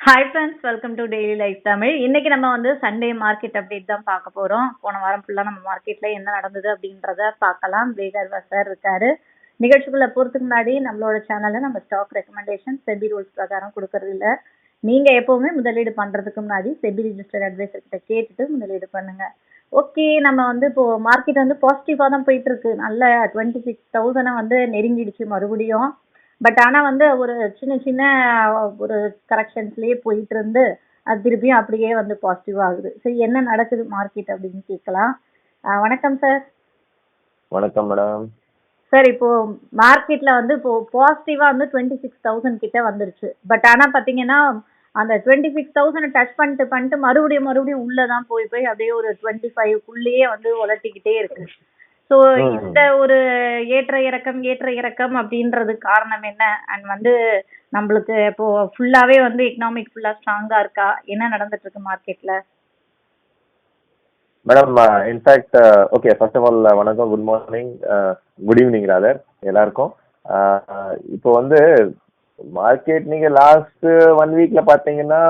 Hi friends welcome to daily life Tamil இன்னைக்கு நம்ம வந்து சண்டே மார்க்கெட் அப்டேட் தான் பார்க்க போறோம். போன வாரம் ஃபுல்லாக நம்ம மார்க்கெட்ல என்ன நடந்தது அப்படின்றத பார்க்கலாம். வேகர்வா சார் இருக்காரு. நிகழ்ச்சிக்குள்ள போறதுக்கு முன்னாடி நம்மளோட சேனல்ல நம்ம ஸ்டாக் ரெக்கமெண்டேஷன் செபி ரூல்ஸ் பிரகாரம் கொடுக்கறது இல்ல. நீங்க எப்பவுமே முதலீடு பண்றதுக்கு முன்னாடி செபி ரிஜிஸ்டர் அட்வைசர் கிட்ட கேட்டுட்டு முதலீடு பண்ணுங்க. ஓகே நம்ம வந்து இப்போ மார்க்கெட் வந்து பாசிட்டிவாக தான் போயிட்டு இருக்கு. நல்ல டுவெண்ட்டி சிக்ஸ் தௌசண்டை வந்து நெருங்கிடுச்சு மறுபடியும். பட் ஆனா வந்து ஒரு சின்ன சின்ன ஒரு கரெக்ஷன்ஸ்லயே போயிட்டு இருந்து அது திருப்பியும் அப்படியே வந்து பாசிட்டிவ் ஆகுது. சரி என்ன நடக்குது மார்க்கெட் அப்படின்னு கேட்கலாம். வணக்கம் சார் வணக்கம் மேடம் சார் இப்போ மார்க்கெட்ல வந்து இப்போ பாசிட்டிவா வந்து டுவெண்ட்டி சிக்ஸ் தௌசண்ட் கிட்ட வந்துருச்சு. பட் ஆனா பாத்தீங்கன்னா அந்த டுவெண்ட்டி சிக்ஸ் தௌசண்ட் டச் பண்ணிட்டு பண்ணிட்டு மறுபடியும் மறுபடியும் உள்ளதான் போய் போய் அப்படியே ஒரு டுவெண்ட்டி ஃபைவ்க்குள்ளேயே வந்து உலட்டிக்கிட்டே இருக்கு. ஸோ. இந்த ஒரு ஏற்ற இறக்கம் ஏற்ற இறக்கம் அப்படின்றது காரணம் என்ன? அண்ட் வந்து நம்மளுக்கு இப்போ ஃபுல்லாவே வந்து எக்கனாமிக் ஃபுல்லா ஸ்ட்ராங்கா இருக்கா? என்ன நடந்துட்டு இருக்கு மார்க்கெட்ல madam in fact okay first of all வணக்கம் good morning good evening rather எல்லாருக்கும். இப்போ வந்து மார்க்கெட் நீங்கள் லாஸ்ட் ஒன் வீக்ல பார்த்தீங்கன்னா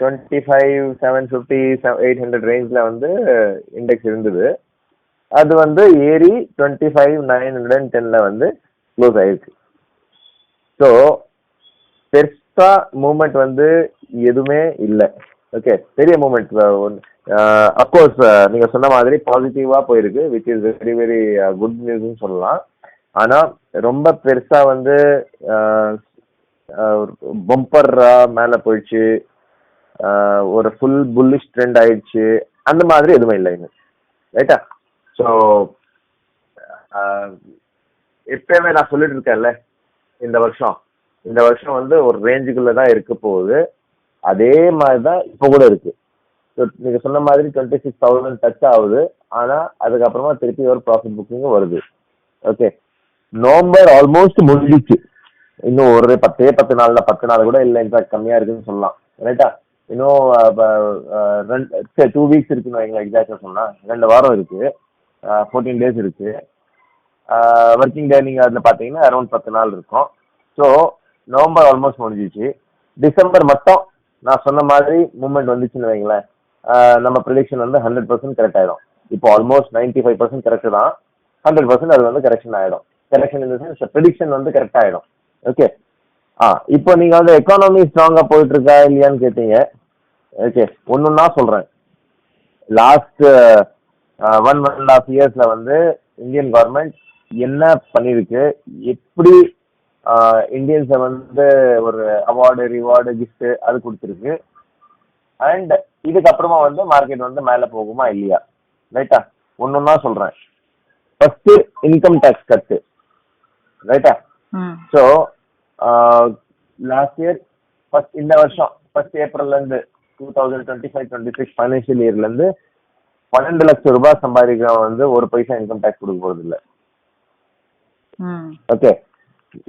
twenty five seven fifty eight hundred ரேஞ்சில் வந்து இண்டெக்ஸ் இருந்தது. அது வந்து ஏறி twenty five nine hundred and டென்னில் வந்து க்ளோஸ் ஆயிருக்கு. ஸோ பெருசா மூமெண்ட் வந்து எதுவுமே இல்லை. ஓகே பெரிய மூமெண்ட் அப்கோர்ஸ் நீங்க சொன்ன மாதிரி பாசிட்டிவா போயிருக்கு which is very very good நியூஸ்னு சொல்லலாம். ஆனா ரொம்ப பெருசா வந்து பம்பரா மேல போயிடுச்சு. ஒரு ஃபுல் புல்லிஷ் ட்ரெண்ட் ஆயிடுச்சு. அந்த மாதிரி எதுவுமே இல்லை இன்னும். ரைட்டா ஸோ எப்பயுமே நான் சொல்லிட்டு இருக்கேன்ல இந்த வருஷம். இந்த வருஷம் வந்து ஒரு ரேஞ்சுக்குள்ள தான் இருக்க போகுது. அதே மாதிரி தான் இப்போ கூட இருக்கு. ஸோ நீங்க சொன்ன மாதிரி டுவெண்ட்டி சிக்ஸ் தௌசண்ட் டச் ஆகுது. ஆனா அதுக்கப்புறமா திருப்பி ஒரு ப்ராஃபிட் புக்கிங் வருது. ஓகே நவம்பர் ஆல்மோஸ்ட் முடிஞ்சிச்சு. இன்னும் ஒரு பத்தே பத்து நாள்ல பத்து நாள் கூட இல்லை. இன்ஃபேக்ட் கம்மியா இருக்குன்னு சொல்லலாம். ரைட்டா இன்னும் ரெண்டு டூ வீக்ஸ் இருக்குன்னு வைங்களேன் எக்ஸாக்டா சொன்னா. ரெண்டு வாரம் இருக்கு. ஃபோர்டீன் டேஸ் இருக்கு. ஒர்க்கிங் டே நீங்கள் அதில் பார்த்தீங்கன்னா அரௌண்ட் பத்து நாள் இருக்கும். ஸோ நவம்பர் ஆல்மோஸ்ட் முடிஞ்சிச்சு. டிசம்பர் மட்டும் நான் சொன்ன மாதிரி மூமெண்ட் வந்துச்சுன்னு வைங்களேன். நம்ம ப்ரிடிக்ஷன் வந்து ஹண்ட்ரட் பர்சன்ட் கரெக்ட் ஆயிடும். இப்போ almost ninety five percent correct தான். ஹண்ட்ரட் பர்சன்ட் அது வந்து கரெக்ஷன் ஆயிடும். கரெக்ஷன் இந்த சென்ஸ் ப்ரிடிக்ஷன் வந்து கரெக்ட் ஆயிடும். ஓகே ஆ இப்போ நீங்கள் வந்து எக்கானமி ஸ்ட்ராங்காக போயிட்டு இருக்கா இல்லையான்னு கேட்டீங்க. ஓகே ஒன்றுன்னா சொல்கிறேன் last one one and half இயர்ஸ்ல வந்து இந்தியன் கவர்மெண்ட் என்ன பண்ணிருக்கு? எப்படி இந்தியன்ஸை வந்து ஒரு அவார்டு ரிவார்டு gift அது கொடுத்துருக்கு? அண்ட் இதுக்கப்புறமா வந்து மார்க்கெட் வந்து மேலே போகுமா இல்லையா? ரைட்டா ஒன்னொன்னா சொல்றேன். ஃபர்ஸ்ட் இன்கம் டேக்ஸ் கட்டு ரைட்டா ஸோ லாஸ்ட் இயர் ஃபர்ஸ்ட் இந்த வருஷம் ஃபர்ஸ்ட் ஏப்ரல்ல இருந்து two thousand twenty five twenty six financial இயர்ல இருந்து பன்னெண்டு லட்சம் ரூபாய் சம்பாதிக்கிறவன் வந்து ஒரு பைசா இன்கம் டேக்ஸ் கொடுக்க போறது இல்ல ஓகே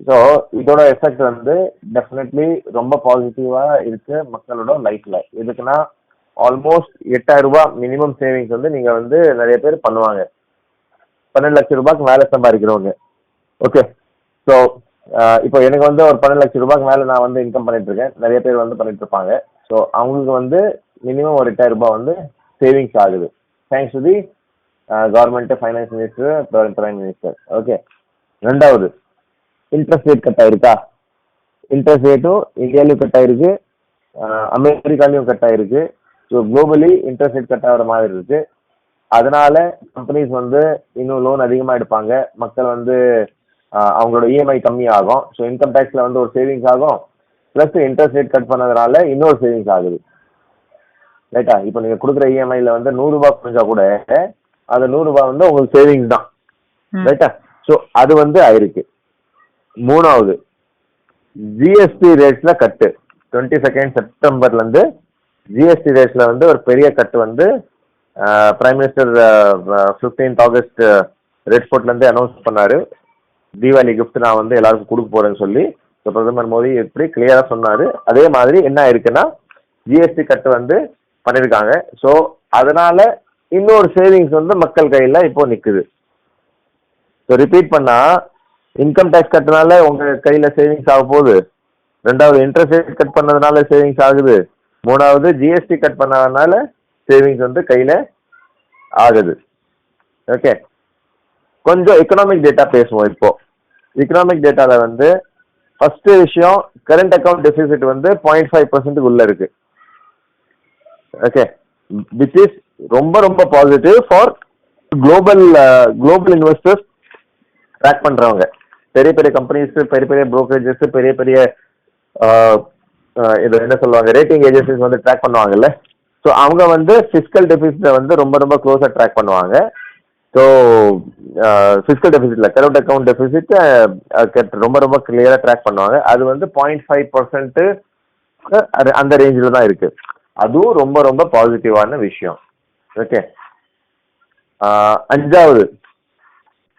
ஸோ இதோட எஃபெக்ட் வந்து டெஃபினெட்லி ரொம்ப பாசிட்டிவா இருக்கு மக்களோட லைஃப்ல எதுக்குன்னா ஆல்மோஸ்ட் எட்டாயிரம் ரூபாய் மினிமம் சேவிங்ஸ் வந்து நீங்க வந்து நிறைய பேர் பண்ணுவாங்க. பன்னெண்டு லட்சம் ரூபாய்க்கு மேல சம்பாதிக்கிறவங்க. ஓகே ஸோ இப்போ எனக்கு வந்து ஒரு பன்னெண்டு லட்சம் ரூபாய்க்கு மேல நான் வந்து இன்கம் பண்ணிட்டு இருக்கேன். நிறைய பேர் வந்து பண்ணிட்டு இருப்பாங்க. ஸோ அவங்களுக்கு வந்து மினிமம் ஒரு எட்டாயிரம் ரூபாய் வந்து சேவிங்ஸ் ஆகுது. Thanks to the government finance minister prime minister okay ரெண்டாவது இன்ட்ரெஸ்ட் ரேட் கட் ஆயிருக்கா? இன்ட்ரெஸ்ட் ரேட்டும் இந்தியாலையும் கட் ஆயிருக்கு. Uh, அமெரிக்காலையும் கட் ஆயிருக்கு. So globally interest rate cut ஆகிற மாதிரி இருக்கு. அதனால கம்பெனிஸ் வந்து இன்னும் லோன் அதிகமாக எடுப்பாங்க. மக்கள் வந்து uh, அவங்களோட இஎம்ஐ கம்மியாகும் ஸோ இன்கம் டேக்ஸில் வந்து ஒரு சேவிங்ஸ் ஆகும். ப்ளஸ் இன்ட்ரெஸ்ட் ரேட் கட் பண்ணதுனால இன்னொரு சேவிங்ஸ் ஆகுது. ரைட்டா இப்போ நீங்கள் கொடுக்குற இஎம்ஐல வந்து நூறுரூபா குறைஞ்சா கூட அந்த நூறுரூபா வந்து உங்களுக்கு சேவிங்ஸ் தான். ரைட்டா ஸோ அது வந்து ஆயிருக்கு. மூணாவது ஜிஎஸ்டி ரேட்ஸ்ல கட்டு. டுவெண்ட்டி செகண்ட் செப்டம்பர்ல இருந்து ஜிஎஸ்டி ரேட்ஸ்ல வந்து ஒரு பெரிய கட்டு வந்து prime minister fifteenth August red ஃபோர்ட்ல இருந்து அனௌன்ஸ் பண்ணாரு. தீபாவளி gift நான் வந்து எல்லாருக்கும் கொடுக்க போறேன்னு சொல்லி பிரதமர் மோடி எப்படி கிளியரா சொன்னாரு. அதே மாதிரி என்ன இருக்குன்னா ஜிஎஸ்டி கட்டு வந்து பண்ணியிருக்காங்க ஸோ அதனால இன்னொரு சேவிங்ஸ் வந்து மக்கள் கையில் இப்போ நிற்குது ஸோ ரிப்பீட் பண்ணால் இன்கம் டேக்ஸ் கட்டினால உங்கள் கையில் சேவிங்ஸ் ஆக போகுது. ரெண்டாவது இன்ட்ரெஸ்ட் ரேட் கட் பண்ணதுனால சேவிங்ஸ் ஆகுது. மூணாவது ஜிஎஸ்டி கட் பண்ணதுனால சேவிங்ஸ் வந்து கையில் ஆகுது. ஓகே கொஞ்சம் எக்கனாமிக் டேட்டா பேசுவோம் இப்போ. எக்கனாமிக் டேட்டாவில் வந்து ஃபஸ்ட்டு விஷயம் கரண்ட் அக்கௌண்ட் டெபிசிட் வந்து பாயிண்ட் ஃபைவ் பர்சன்ட்டுக்கு உள்ளே இருக்குது ஓகே விச் இஸ் ரொம்ப ரொம்ப positive for global global investors track பண்றவங்க. பெரிய பெரிய கம்பெனிஸ் பெரிய பெரிய brokerages பெரிய பெரிய uh, uh, இது என்ன சொல்லுவாங்க ரேட்டிங் ஏஜென்சிஸ் வந்து ட்ராக் பண்ணுவாங்கல்ல. ஸோ அவங்க வந்து ஃபிஸ்கல் டெபிசிட்டை வந்து ரொம்ப ரொம்ப க்ளோஸாக ட்ராக் பண்ணுவாங்க. ஸோ ஃபிஸ்கல் டெபிசிட்ல கரண்ட் அக்கௌண்ட் டெபிசிட் ரொம்ப ரொம்ப கிளியராக ட்ராக் பண்ணுவாங்க. அது வந்து பாயிண்ட் ஃபைவ் பர்சன்ட்டு அந்த ரேஞ்சில் தான் இருக்குது அதுவும் ரொம்ப ரொம்ப பாசிட்டிவான விஷயம். ஓகே அஞ்சாவது.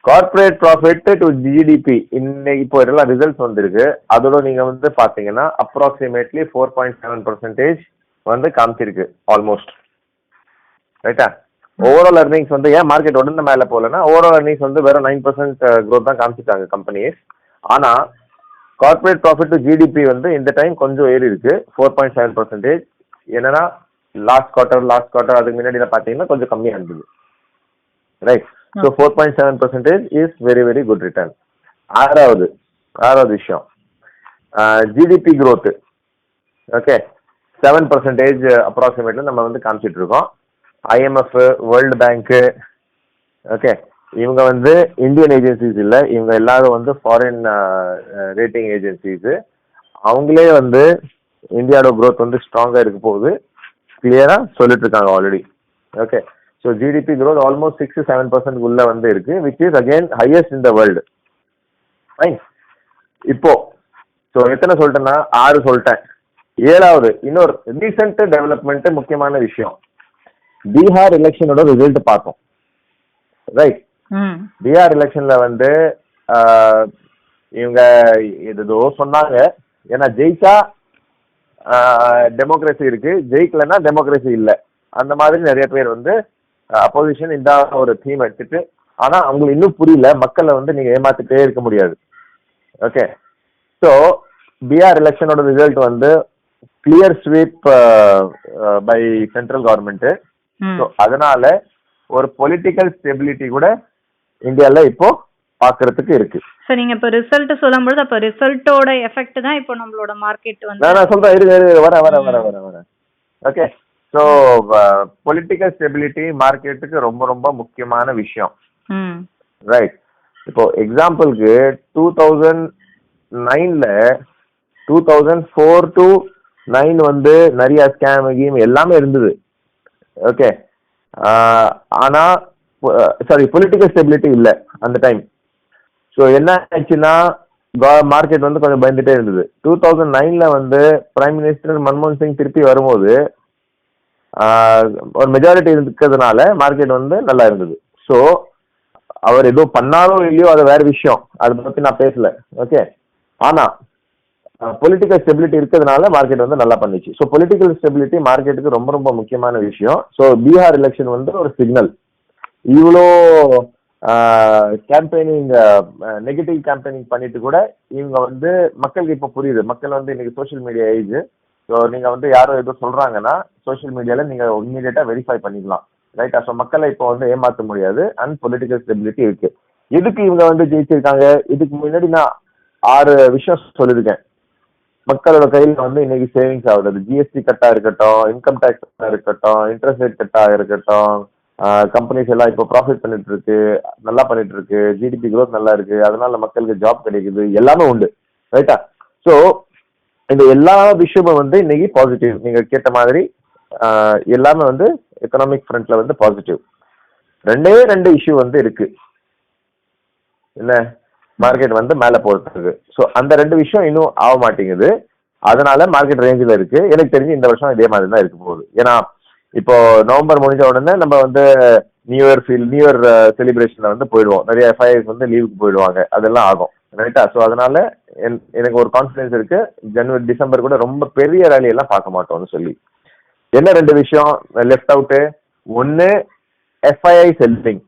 கார்ப்பரேட் ப்ராஃபிட் டு ஜிடிபி இன்னைக்கு இப்போ எல்லாம் ரிசல்ட்ஸ் வந்திருக்கு. அதோட நீங்க வந்து பாத்தீங்கன்னா approximately four point seven percentage வந்து காமிச்சிருக்கு ஆல்மோஸ்ட் ரைட்டா ஓவரால் எர்னிங்ஸ் வந்து ஏன் மார்க்கெட் உடனே மேலே போகலன்னா ஓவரால் எர்னிங்ஸ் வந்து வெறும் நைன் பர்சன்ட் க்ரோத் தான் காமிச்சிட்டாங்க கம்பெனிஸ் ஆனால் கார்பரேட் ப்ராஃபிட் டு ஜிடிபி வந்து இந்த டைம் கொஞ்சம் ஏறி இருக்கு ஃபோர் பாயிண்ட் செவன் பர்சன்டேஜ் என்னன்னா லாஸ்ட் குவார்ட்டர் லாஸ்ட் குவார்ட்டர் அதுக்கு முன்னாடி பார்த்தீங்கன்னா கொஞ்சம் கம்மியா இருந்தது. Right so four point seven percentage is very very good return ஆறாவது ஆறாவது விஷயம். GDP growth. Okay seven percentage approximately நம்ம வந்து காமிச்சிட்டு இருக்கோம். ஐஎம்எஃப் வேர்ல்டு பேங்க்கு ஓகே இவங்க வந்து இந்தியன் ஏஜென்சிஸ் இல்லை. இவங்க எல்லாரும் வந்து ஃபாரின் ரேட்டிங் ஏஜென்சிஸ் அவங்களே வந்து இந்தியாவோட growth வந்து ஸ்ட்ராங்காக இருக்க போகுது. கிளியராக சொல்லிட்டு இருக்காங்க already okay so GDP growth almost six seven percent உள்ள வந்து இருக்கு which is again highest in the world fine இப்போ ஸோ எத்தனை சொல்லிட்டேன்னா ஆறு சொல்லிட்டேன். ஏழாவது இன்னொரு ரீசெண்ட் டெவலப்மெண்ட் முக்கியமான விஷயம். பீகார் எலெக்ஷனோட ரிசல்ட் பார்த்தோம். ரைட் பீகார் எலெக்ஷன்ல வந்து இவங்க ஏதோ சொன்னாங்க. ஏன்னா ஜெயிச்சா டெமோக்ரஸி இருக்கு. ஜெயிக்கலன்னா டெமோக்ரஸி இல்ல. அந்த மாதிரி நிறைய பேர் வந்து அப்போசிஷன் இந்த ஒரு தீம் எடுத்துட்டு ஆனா அவங்களுக்கு இன்னும் புரியல. மக்களை வந்து நீங்க ஏமாத்திட்டே இருக்க முடியாது. ஓகே ஸோ பீகார் எலெக்ஷனோட ரிசல்ட் வந்து clear sweep by central government so அதனால ஒரு பொலிட்டிக்கல் ஸ்டெபிலிட்டி கூட இந்தியால இப்போ பார்க்கறதுக்கு இருக்கு. ஸோ நீங்க இப்போ ரிசல்ட் சொல்லும்பொழுது அப்போ ரிசல்ட்டோட எஃபெக்ட் தான் இப்போ நம்மளோட மார்க்கெட் வந்து நான் சொல்றேன் இருங்க இருங்க வர வர வர வர வர ஓகே ஸோ பொலிட்டிக்கல் ஸ்டெபிலிட்டி மார்க்கெட்டுக்கு ரொம்ப ரொம்ப முக்கியமான விஷயம். ரைட் இப்போ எக்ஸாம்பிளுக்கு டூ தௌசண்ட் நைன்ல two thousand four to nine வந்து நிறைய ஸ்கேம் கீம் எல்லாமே இருந்தது. ஓகே ஆனா சாரி பொலிட்டிக்கல் ஸ்டெபிலிட்டி இல்லை அந்த டைம் ஸோ என்ன ஆச்சுன்னா மார்க்கெட் வந்து கொஞ்சம் பயந்துட்டே இருந்தது. டூ தௌசண்ட் நைன்ல வந்து பிரைம் மினிஸ்டர் மன்மோகன் சிங் திருப்பி வரும்போது ஒரு மெஜாரிட்டி இருக்கிறதுனால மார்க்கெட் வந்து நல்லா இருந்தது. ஸோ அவர் ஏதோ பண்ணாலும் இல்லையோ அது வேற விஷயம். அதை பத்தி நான் பேசல. ஓகே ஆனா பொலிட்டிக்கல் ஸ்டெபிலிட்டி இருக்கிறதுனால மார்க்கெட் வந்து நல்லா பண்ணுச்சு. ஸோ பொலிட்டிக்கல் ஸ்டெபிலிட்டி மார்க்கெட்டுக்கு ரொம்ப ரொம்ப முக்கியமான விஷயம். ஸோ பீகார் எலெக்ஷன் வந்து ஒரு சிக்னல் இவ்வளோ கேம்பெயினிங் நெகட்டிவ் கேம்பெயினிங் பண்ணிட்டு கூட இவங்க வந்து மக்களுக்கு இப்போ புரியுது. மக்கள் வந்து இன்னைக்கு சோஷியல் மீடியா ஏஜ் ஸோ நீங்க வந்து யாரோ ஏதோ சொல்றாங்கன்னா சோஷியல் மீடியால நீங்க இம்மீடியட்டாக வெரிஃபை பண்ணிக்கலாம். ரைட்டா ஸோ மக்களை இப்போ வந்து ஏமாற்ற முடியாது. அண்ட் பொலிட்டிக்கல் ஸ்டெபிலிட்டி இருக்கு. எதுக்கு இவங்க வந்து ஜெயிச்சிருக்காங்க? இதுக்கு முன்னாடி நான் ஆறு விஷயம் சொல்லியிருக்கேன். மக்களோட கையில் வந்து இன்னைக்கு சேவிங்ஸ் ஆகுது. ஜிஎஸ்டி கட்டா இருக்கட்டும் இன்கம் டேக்ஸ் கட்டா இருக்கட்டும் இன்ட்ரெஸ்ட் ரேட் கட்டா இருக்கட்டும் கம்பெனிஸ் எல்லாம் இப்போ ப்ராஃபிட் பண்ணிட்டு இருக்கு நல்லா பண்ணிட்டு இருக்கு ஜிடிபி க்ரோத் நல்லா இருக்கு அதனால மக்களுக்கு ஜாப் கிடைக்குது எல்லாமே உண்டு ரைட்டா ஸோ இந்த எல்லா விஷயமும் வந்து இன்னைக்கு பாசிட்டிவ் நீங்க கேட்ட மாதிரி எல்லாமே வந்து எக்கனாமிக் ஃப்ரண்ட்ல வந்து பாசிட்டிவ் ரெண்டே ரெண்டு இஷ்யூ வந்து இருக்கு. என்ன? மார்க்கெட் வந்து மேலே போகிறதுக்கு ஸோ அந்த ரெண்டு விஷயம் இன்னும் ஆக மாட்டேங்குது. அதனால மார்க்கெட் ரேஞ்சில் இருக்கு. எனக்கு தெரிஞ்சு இந்த வருஷம் இதே மாதிரி தான் இருக்க போகுது. ஏன்னா இப்போ நவம்பர் முடிஞ்ச உடனே நம்ம வந்து new year feel new year செலிப்ரேஷன்ல வந்து போயிடுவோம். நிறைய எஃப்ஐஎஸ் வந்து லீவுக்கு போயிடுவாங்க. அதெல்லாம் ஆகும். ரைட்டா ஸோ அதனால என்- எனக்கு ஒரு கான்ஃபிடன்ஸ் இருக்கு. ஜனவரி டிசம்பர் கூட ரொம்ப பெரிய ரேலி எல்லாம் பார்க்க மாட்டோம்னு சொல்லி. என்ன ரெண்டு விஷயம்? லெஃப்ட் அவுட்டு ஒன்று FII selling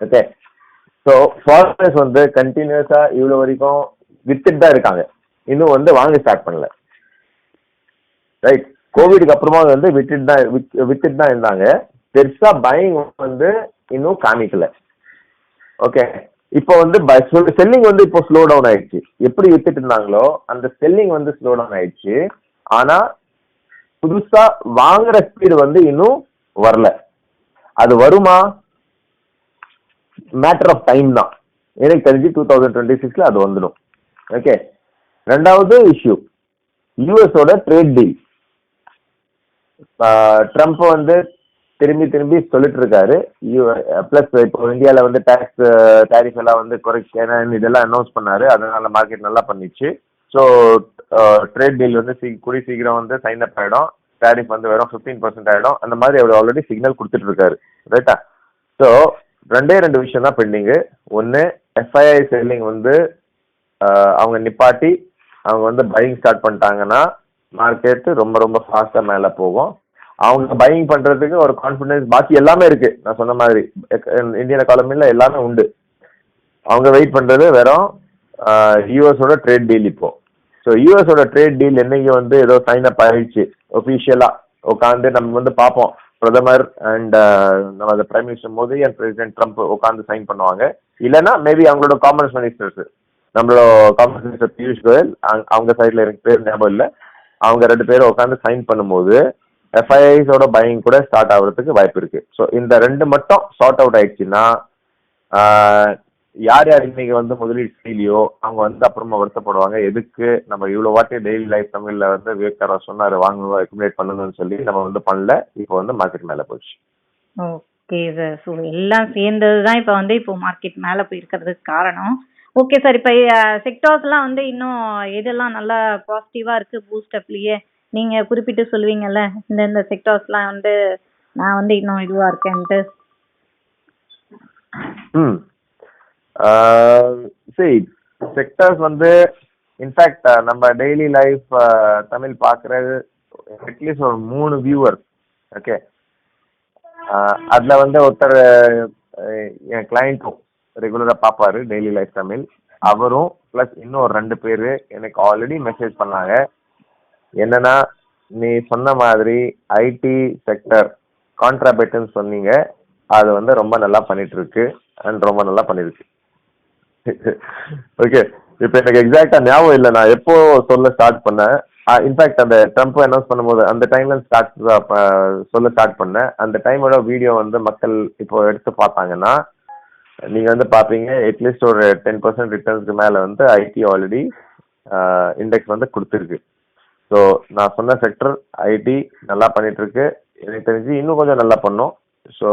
okay so foreigners வந்து கண்டினியூஸா இவ்வளோ வரைக்கும் வித்துட்டு தான் இருக்காங்க. இன்னும் வந்து வாங்க ஸ்டார்ட் பண்ணல. ரைட் கோவிடுக்கு அப்புறமா வந்து விட்டுட்டு தான் வித்துட்டு தான் இருந்தாங்க. பெருசா பையிங் வந்து இன்னும் காமிக்கல. ஓகே இப்போ வந்து செல்லிங் வந்து இப்போ ஸ்லோ டவுன் ஆயிடுச்சு. எப்படி வித்துட்டு இருந்தாங்களோ அந்த செல்லிங் வந்து ஸ்லோ டவுன் ஆயிடுச்சு. ஆனா புதுசா வாங்குற ஸ்பீடு வந்து இன்னும் வரல. அது வருமா? மேட்டர் ஆஃப் டைம் தான். எனக்கு தெரிஞ்சு டூ தௌசண்ட் டுவெண்ட்டி சிக்ஸ்ல அது வந்துடும். ஓகே ரெண்டாவது இஷ்யூ யூஎஸோட ட்ரேட் டீல் ட்ரம்ப் வந்து திரும்பி திரும்பி சொல்லிட்டு இருக்காரு ப்ளஸ் uh, இப்போ இந்தியாவில் வந்து டேக்ஸ் டேரிஃப் uh, எல்லாம் வந்து குறைக்கணும் இதெல்லாம் அனௌன்ஸ் பண்ணாரு. அதனால மார்க்கெட் நல்லா பண்ணிச்சு. ஸோ ட்ரேட் டீல் வந்து சீ கூடி சீக்கிரம் வந்து சைன் அப் ஆகிடும் டேரிஃப் வந்து வெறும் ஃபிஃப்டீன் பர்சன்ட் ஆகிடும் அந்த மாதிரி அவர் ஆல்ரெடி சிக்னல் கொடுத்துட்டு இருக்காரு ரைட்டா ஸோ ரெண்டே ரெண்டு விஷயம் தான் பெண்டிங்கு ஒன்று எஃப்ஐஐ செல்லிங் வந்து uh, அவங்க நிப்பாட்டி அவங்க வந்து பையிங் ஸ்டார்ட் பண்ணிட்டாங்கன்னா மார்க்கெட் ரொம்ப ரொம்ப ஃபாஸ்ட்டாக மேலே போகும். அவங்க பையிங் பண்ணுறதுக்கு ஒரு கான்ஃபிடன்ஸ் பாக்கி எல்லாமே இருக்கு. நான் சொன்ன மாதிரி இந்தியன் எக்கானமியில் எல்லாமே உண்டு. அவங்க வெயிட் பண்ணுறது வெறும் யூஎஸோட ட்ரேட் டீல் இப்போ. ஸோ யூஎஸோட ட்ரேட் டீல் என்னைக்கு வந்து ஏதோ சைன் அப் ஆயிடுச்சு. ஒஃபிஷியலாக உட்காந்து நம்ம வந்து பார்ப்போம். பிரதமர் அண்ட் நம்ம prime minister Modi and president Trump உட்காந்து சைன் பண்ணுவாங்க. இல்லைன்னா மேபி அவங்களோட காமர்ஸ் மினிஸ்டர்ஸ் நம்மளோட காமர்ஸ் மினிஸ்டர் பியூஷ் கோயல் அவங்க- அவங்க சைடில் எனக்கு பேர் ஞாபகம் இல்லை. அவங்க ரெண்டு பேரும் உட்காந்து சைன் பண்ணும்போது எஃப்ஐஐஸோட பையிங் கூட ஸ்டார்ட் ஆகுறதுக்கு வாய்ப்பு இருக்கு. ஸோ இந்த ரெண்டு மட்டும் சார்ட் அவுட் ஆயிடுச்சுன்னா யார் யார் இன்னைக்கு வந்து முதலீடு செய்யலையோ அவங்க வந்து அப்புறமா வருத்தப்படுவாங்க. எதுக்கு நம்ம இவ்வளோ வாட்டி டெய்லி லைஃப் தமிழ்ல வந்து விவேக்காரா சொன்னாரு வாங்கணும் அக்குமுலேட் பண்ணணும்னு சொல்லி நம்ம வந்து பண்ணல. இப்போ வந்து மார்க்கெட் மேலே போச்சு. ஓகே சார் ஸோ எல்லாம் சேர்ந்தது தான் இப்போ வந்து இப்போ மார்க்கெட் மேலே போயிருக்கிறதுக்கு காரணம். ஓகே சார் இப்போ செக்டார்ஸ்லாம் வந்து இன்னும் எதெல்லாம் நல்லா பாசிட்டிவாக இருக்குது பூஸ்ட் அப்லேயே நீங்கள் குறிப்பிட்டு சொல்லுவீங்கல்ல? இந்த இந்த செக்டார்ஸ்லாம் வந்து நான் வந்து இன்னும் இதுவாக இருக்கேன்ட்டு. ம். சரி. செக்டர்ஸ் வந்து இன்ஃபேக்ட் நம்ம டெய்லி லைஃப் தமிழ் பார்க்குறது அட்லீஸ்ட் ஒரு மூணு வியூவர் ஓகே அதில் வந்து ஒருத்தர் என் கிளைண்ட்டும் ரெகுலராக பாப்பாரு டெய்லி லைஃப் தமிழ். அவரும் ப்ளஸ் இன்னும் ஒரு ரெண்டு பேர் எனக்கு ஆல்ரெடி மெசேஜ் பண்ணாங்க. என்னன்னா நீ சொன்ன மாதிரி ஐடி செக்டர் கான்ட்ராபேட்டுன்னு சொன்னீங்க. அது வந்து ரொம்ப நல்லா பண்ணிட்டு இருக்கு அண்ட் ரொம்ப நல்லா பண்ணிருக்கு. ஓகே இப்போ எனக்கு எக்ஸாக்டா ஞாபகம் இல்லை. நான் எப்போ சொல்ல ஸ்டார்ட் பண்ணேன். இன்ஃபேக்ட் அந்த ட்ரம்ப் அனௌன்ஸ் பண்ணும்போது அந்த டைம்ல ஸ்டார்ட் சொல்ல ஸ்டார்ட் பண்ணேன். அந்த டைமோட வீடியோ வந்து மக்கள் இப்போ எடுத்து பார்த்தாங்கன்னா நீங்க வந்து பாப்பீங்க அட்லீஸ்ட் ஒரு டென் பர்சன்ட் ரிட்டர்ன்ஸ்க்கு மேல வந்து ஐடி ஆல்ரெடி இண்டெக்ஸ் வந்து கொடுத்துருக்கு. ஸோ நான் சொன்ன செக்டர் ஐடி நல்லா பண்ணிட்டு இருக்கு எனக்கு தெரிஞ்சு இன்னும் கொஞ்சம் நல்லா பண்ணும். ஸோ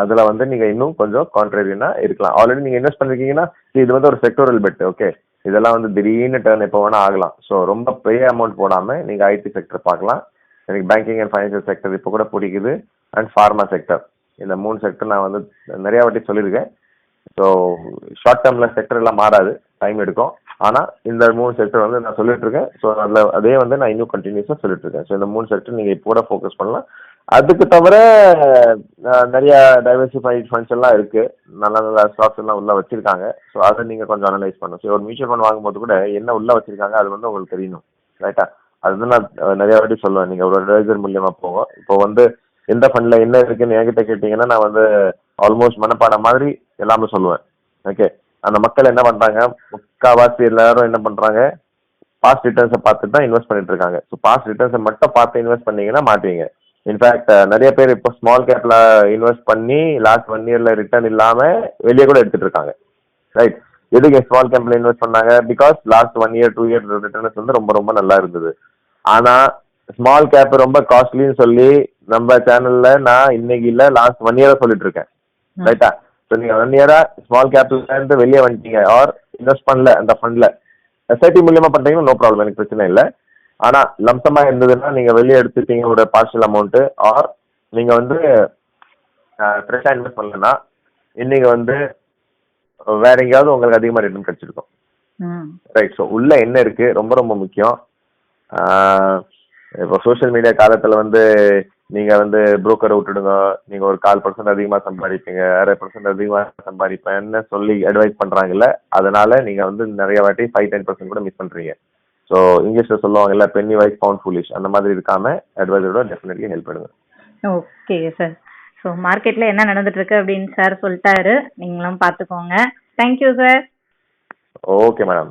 அதில் வந்து நீங்கள் இன்னும் கொஞ்சம் கான்ட்ரரினா இருக்கலாம். ஆல்ரெடி நீங்கள் இன்வெஸ்ட் பண்ணிருக்கீங்கன்னா இது வந்து ஒரு செக்டோரல் பெட் ஓகே இதெல்லாம் வந்து திடீர்னு டர்ன் எப்போ வேணால் ஆகலாம். ஸோ ரொம்ப பெரிய அமௌண்ட் போடாமல் நீங்கள் ஐடி செக்டர் பார்க்கலாம். எனக்கு பேங்கிங் அண்ட் ஃபைனான்சியல் செக்டர் இப்போ கூட பிடிக்குது. அண்ட் ஃபார்மா செக்டர் இந்த மூணு செக்டர் நான் வந்து நிறையா வாட்டி சொல்லியிருக்கேன். ஸோ ஷார்ட் டேர்மில் செக்டர் எல்லாம் மாறாது. டைம் எடுக்கும். ஆனால் இந்த மூணு செக்டர் வந்து நான் சொல்லிட்டு இருக்கேன் ஸோ அதில் அதே வந்து நான் இன்னும் கண்டினியூஸாக சொல்லிட்டு இருக்கேன் ஸோ இந்த மூணு செக்டர் நீங்கள் இப்போ கூட ஃபோக்கஸ் பண்ணலாம். அதுக்கு தவிர நிறைய டைவர்சிஃபைட் ஃபண்ட்ஸ் எல்லாம் இருக்கு. நல்ல நல்ல ஸ்டாக்ஸ் எல்லாம் உள்ள வச்சிருக்காங்க. ஸோ அதை நீங்கள் கொஞ்சம் அனலைஸ் பண்ணணும். ஸோ ஒரு மியூச்சுவல் ஃபண்ட் வாங்கும்போது கூட என்ன உள்ள வச்சிருக்காங்க அது வந்து உங்களுக்கு தெரியணும். ரைட்டா அது வந்து நான் நிறைய வாட்டி சொல்லுவேன். நீங்கள் ஒரு அட்வைசர் மூலியமா போகும் இப்போ வந்து எந்த ஃபண்ட்ல என்ன இருக்குன்னு என்கிட்ட கேட்டீங்கன்னா நான் வந்து ஆல்மோஸ்ட் மனப்பாடம் மாதிரி எல்லாமே சொல்லுவேன். ஓகே அந்த மக்கள் என்ன பண்றாங்க? முக்காவாசி எல்லாரும் என்ன பண்றாங்க? பாஸ்ட் ரிட்டர்ன்ஸை பார்த்து தான் இன்வெஸ்ட் பண்ணிட்டு இருக்காங்க. ஸோ பாஸ்ட் ரிட்டர்ன்ஸை மட்டும் பார்த்து இன்வெஸ்ட் பண்ணீங்கன்னா மாட்டீங்க இன்ஃபேக்ட் நிறைய பேர் இப்போ ஸ்மால் கேப்ல இன்வெஸ்ட் பண்ணி லாஸ்ட் ஒன் இயர்ல ரிட்டர்ன் இல்லாம வெளியே கூட எடுத்துட்டு இருக்காங்க. ரைட் எதுக்கு ஸ்மால் கேப்ல இன்வெஸ்ட் பண்ணாங்க? Because last one year two year returns வந்து ரொம்ப ரொம்ப நல்லா இருந்தது. ஆனா ஸ்மால் கேப் ரொம்ப காஸ்ட்லின்னு சொல்லி நம்ம சேனல்ல நான் இன்னைக்கு இல்ல லாஸ்ட் ஒன் இயரா சொல்லிட்டு இருக்கேன் ரைட்டா ஸோ நீங்க ஒன் இயரா ஸ்மால் கேப்ல இருந்து வெளியே வந்துட்டீங்க. ஆர் இன்வெஸ்ட் பண்ணல அந்த ஃபண்ட்ல எஸ்ஐடி மூலியமா பண்றீங்கன்னா நோ ப்ராப்ளம் எனக்கு பிரச்சனை இல்லை. ஆனா லம்சமா இருந்ததுன்னா நீங்க வெளியே எடுத்துட்டீங்க ஒரு பார்சல் அமௌண்ட் ஆர் நீங்க வந்து ஃப்ரெஷ்ஷாக இன்வெஸ்ட் பண்ணலன்னா இன்னைக்கு வந்து வேற எங்கேயாவது உங்களுக்கு அதிகமாக ரிட்டர்ன் கிடைச்சிருக்கும். ரைட் ஸோ உள்ள என்ன இருக்கு? ரொம்ப ரொம்ப முக்கியம். இப்போ சோஷியல் மீடியா காலத்துல வந்து நீங்க வந்து புரோக்கரை விட்டுடுங்க. நீங்க ஒரு கால் பர்சன்ட் அதிகமா சம்பாதிப்பீங்க. அரை பர்சன்ட் அதிகமா சம்பாதிப்பேன்னு சொல்லி அட்வைஸ் பண்றாங்கல்ல அதனால நீங்க வந்து நிறைய வாட்டி ஃபைவ் டென் பர்சன்ட் கூட மிஸ் பண்றீங்க. ஸோ இங்கிலீஷ்ல சொல்லுவாங்கல்ல பென்னி வைஸ் பவுண்ட் ஃபுல்லிஷ் அந்த மாதிரி இருக்காம அட்வைஸரோட டெஃபினெட்லி ஹெல்ப் பண்ணுங்க ஓகே சார் ஸோ மார்க்கெட்ல என்ன நடந்துட்டு இருக்கு அப்படின்னு சார் சொல்லிட்டாரு. நீங்களும் பார்த்துக்கோங்க. Thank you sir okay madam